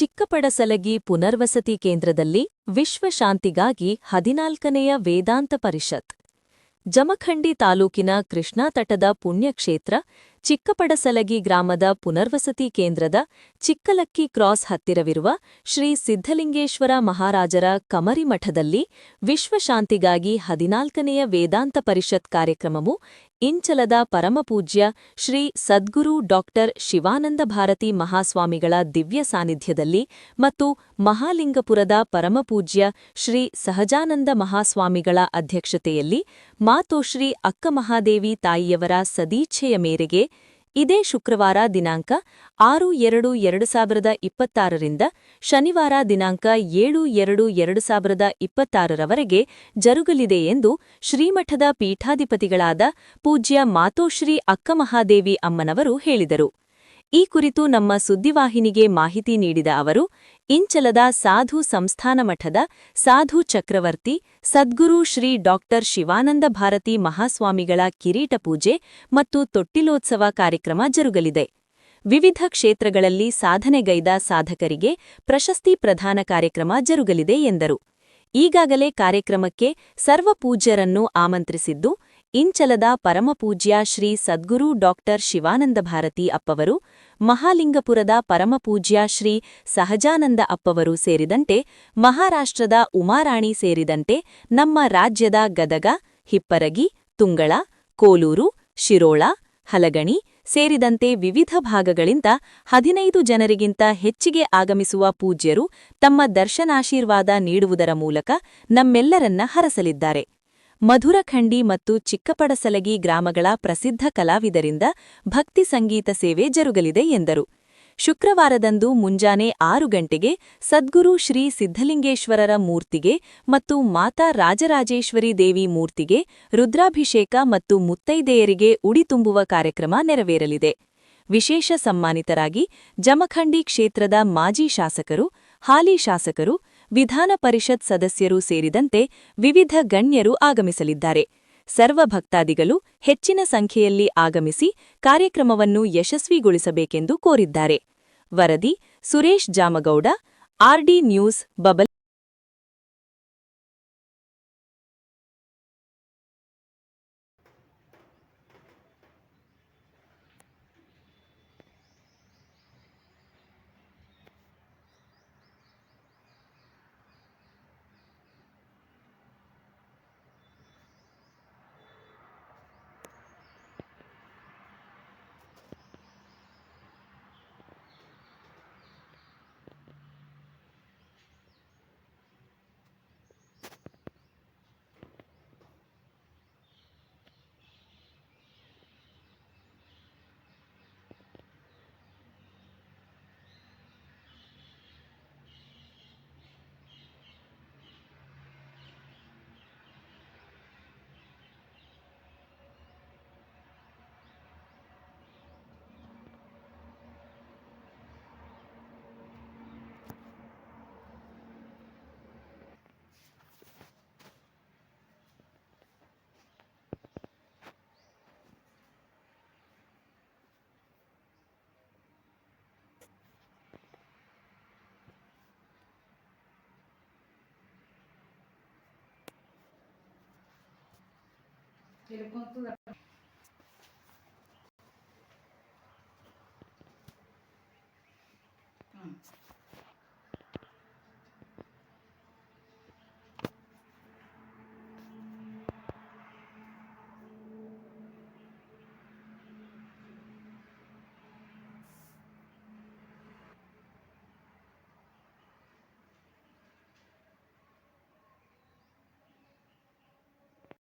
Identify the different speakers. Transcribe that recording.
Speaker 1: ಚಿಕ್ಕಪಡಸಲಗಿ ಪುನರ್ವಸತಿ ಕೇಂದ್ರದಲ್ಲಿ ವಿಶ್ವಶಾಂತಿಗಾಗಿ ಹದಿನಾಲ್ಕನೆಯ ವೇದಾಂತ ಪರಿಷತ್ ಜಮಖಂಡಿ ತಾಲೂಕಿನ ಕೃಷ್ಣಾ ತಟದ ಪುಣ್ಯಕ್ಷೇತ್ರ ಚಿಕ್ಕಪಡಸಲಗಿ ಗ್ರಾಮದ ಪುನರ್ವಸತಿ ಕೇಂದ್ರದ ಚಿಕ್ಕಲಕ್ಕಿ ಕ್ರಾಸ್ ಹತ್ತಿರವಿರುವ ಶ್ರೀ ಸಿದ್ಧಲಿಂಗೇಶ್ವರ ಮಹಾರಾಜರ ಕಮರಿ ಮಠದಲ್ಲಿ ವಿಶ್ವಶಾಂತಿಗಾಗಿ ಹದಿನಾಲ್ಕನೆಯ ವೇದಾಂತ ಪರಿಷತ್ ಕಾರ್ಯಕ್ರಮವು ಇಂಚಲದ ಪರಮಪೂಜ್ಯ ಶ್ರೀ ಸದ್ಗುರು ಡಾಕ್ಟರ್ ಶಿವಾನಂದ ಭಾರತಿ ಮಹಾಸ್ವಾಮಿಗಳ ದಿವ್ಯ ಸಾನ್ನಿಧ್ಯದಲ್ಲಿ ಮತ್ತು ಮಹಾಲಿಂಗಪುರದ ಪರಮಪೂಜ್ಯ ಶ್ರೀ ಸಹಜಾನಂದ ಮಹಾಸ್ವಾಮಿಗಳ ಅಧ್ಯಕ್ಷತೆಯಲ್ಲಿ ಮಾತೋಶ್ರೀ ಅಕ್ಕಮಹಾದೇವಿ ತಾಯಿಯವರ ಸದೀಚ್ಛೆಯ ಮೇರೆಗೆ ಇದೇ ಶುಕ್ರವಾರ ದಿನಾಂಕ ಆರು ಎರಡು ಎರಡು ಸಾವಿರದ ಇಪ್ಪತ್ತಾರರಿಂದ ಶನಿವಾರ ದಿನಾಂಕ ಏಳು ಎರಡು ಎರಡು ಸಾವಿರದ ಇಪ್ಪತ್ತಾರರವರೆಗೆ ಜರುಗಲಿದೆ ಎಂದು ಶ್ರೀಮಠದ ಪೀಠಾಧಿಪತಿಗಳಾದ ಪೂಜ್ಯ ಮಾತೋಶ್ರೀ ಅಕ್ಕಮಹಾದೇವಿ ಅಮ್ಮನವರು ಹೇಳಿದರು ಈ ಕುರಿತು ನಮ್ಮ ಸುದ್ದಿವಾಹಿನಿಗೆ ಮಾಹಿತಿ ನೀಡಿದ ಅವರು ಇಂಚಲದ ಸಾಧು ಸಂಸ್ಥಾನ ಮಠದ ಸಾಧು ಚಕ್ರವರ್ತಿ ಸದ್ಗುರು ಶ್ರೀ ಡಾಕ್ಟರ್ ಶಿವಾನಂದ ಭಾರತಿ ಮಹಾಸ್ವಾಮಿಗಳ ಕಿರೀಟ ಪೂಜೆ ಮತ್ತು ತೊಟ್ಟಿಲೋತ್ಸವ ಕಾರ್ಯಕ್ರಮ ಜರುಗಲಿದೆ ವಿವಿಧ ಕ್ಷೇತ್ರಗಳಲ್ಲಿ ಸಾಧನೆಗೈದ ಸಾಧಕರಿಗೆ ಪ್ರಶಸ್ತಿ ಪ್ರದಾನ ಕಾರ್ಯಕ್ರಮ ಜರುಗಲಿದೆ ಎಂದರು ಈಗಾಗಲೇ ಕಾರ್ಯಕ್ರಮಕ್ಕೆ ಸರ್ವ ಪೂಜ್ಯರನ್ನು ಆಮಂತ್ರಿಸಿದ್ದು ಇಂಚಲದ ಪರಮಪೂಜ್ಯ ಶ್ರೀ ಸದ್ಗುರು ಡಾಕ್ಟರ್ ಶಿವಾನಂದ ಭಾರತಿ ಅಪ್ಪವರು ಮಹಾಲಿಂಗಪುರದ ಪರಮಪೂಜ್ಯ ಶ್ರೀ ಸಹಜಾನಂದ ಅಪ್ಪವರು ಸೇರಿದಂತೆ ಮಹಾರಾಷ್ಟ್ರದ ಉಮಾರಾಣಿ ಸೇರಿದಂತೆ ನಮ್ಮ ರಾಜ್ಯದ ಗದಗ ಹಿಪ್ಪರಗಿ ತುಂಗಳ ಕೋಲೂರು ಶಿರೋಳ ಹಲಗಣಿ ಸೇರಿದಂತೆ ವಿವಿಧ ಭಾಗಗಳಿಂದ ಹದಿನೈದು ಜನರಿಗಿಂತ ಹೆಚ್ಚಿಗೆ ಆಗಮಿಸುವ ಪೂಜ್ಯರು ತಮ್ಮ ದರ್ಶನಾಶೀರ್ವಾದ ನೀಡುವುದರ ಮೂಲಕ ನಮ್ಮೆಲ್ಲರನ್ನ ಹರಸಲಿದ್ದಾರೆ ಮಧುರಖಂಡಿ ಮತ್ತು ಚಿಕ್ಕಪಡಸಲಗಿ ಗ್ರಾಮಗಳ ಪ್ರಸಿದ್ಧ ಕಲಾವಿದರಿಂದ ಭಕ್ತಿ ಸಂಗೀತ ಸೇವೆ ಜರುಗಲಿದೆ ಎಂದರು ಶುಕ್ರವಾರದಂದು ಮುಂಜಾನೆ ಆರು ಗಂಟೆಗೆ ಸದ್ಗುರು ಶ್ರೀ ಸಿದ್ಧಲಿಂಗೇಶ್ವರರ ಮೂರ್ತಿಗೆ ಮತ್ತು ಮಾತಾ ರಾಜರಾಜೇಶ್ವರಿ ದೇವಿ ಮೂರ್ತಿಗೆ ರುದ್ರಾಭಿಷೇಕ ಮತ್ತು ಮುತ್ತೈದೆಯರಿಗೆ ಉಡಿ ತುಂಬುವ ಕಾರ್ಯಕ್ರಮ ನೆರವೇರಲಿದೆ ವಿಶೇಷ ಸಮ್ಮಾನಿತರಾಗಿ ಜಮಖಂಡಿ ಕ್ಷೇತ್ರದ ಮಾಜಿ ಶಾಸಕರು ಹಾಲಿ ಶಾಸಕರು ವಿಧಾನ ಪರಿಷತ್ ಸದಸ್ಯರು ಸೇರಿದಂತೆ ವಿವಿಧ ಗಣ್ಯರು ಆಗಮಿಸಲಿದ್ದಾರೆ ಸರ್ವ ಭಕ್ತಾದಿಗಳು ಹೆಚ್ಚಿನ ಸಂಖ್ಯೆಯಲ್ಲಿ ಆಗಮಿಸಿ ಕಾರ್ಯಕ್ರಮವನ್ನು ಯಶಸ್ವಿಗೊಳಿಸಬೇಕೆಂದು ಕೋರಿದ್ದಾರೆ ವರದಿ ಸುರೇಶ್ ಜಾಮಗೌಡ ಆರ್ಡಿ ನ್ಯೂಸ್ ಬಬಲ್ Ele conta Hum.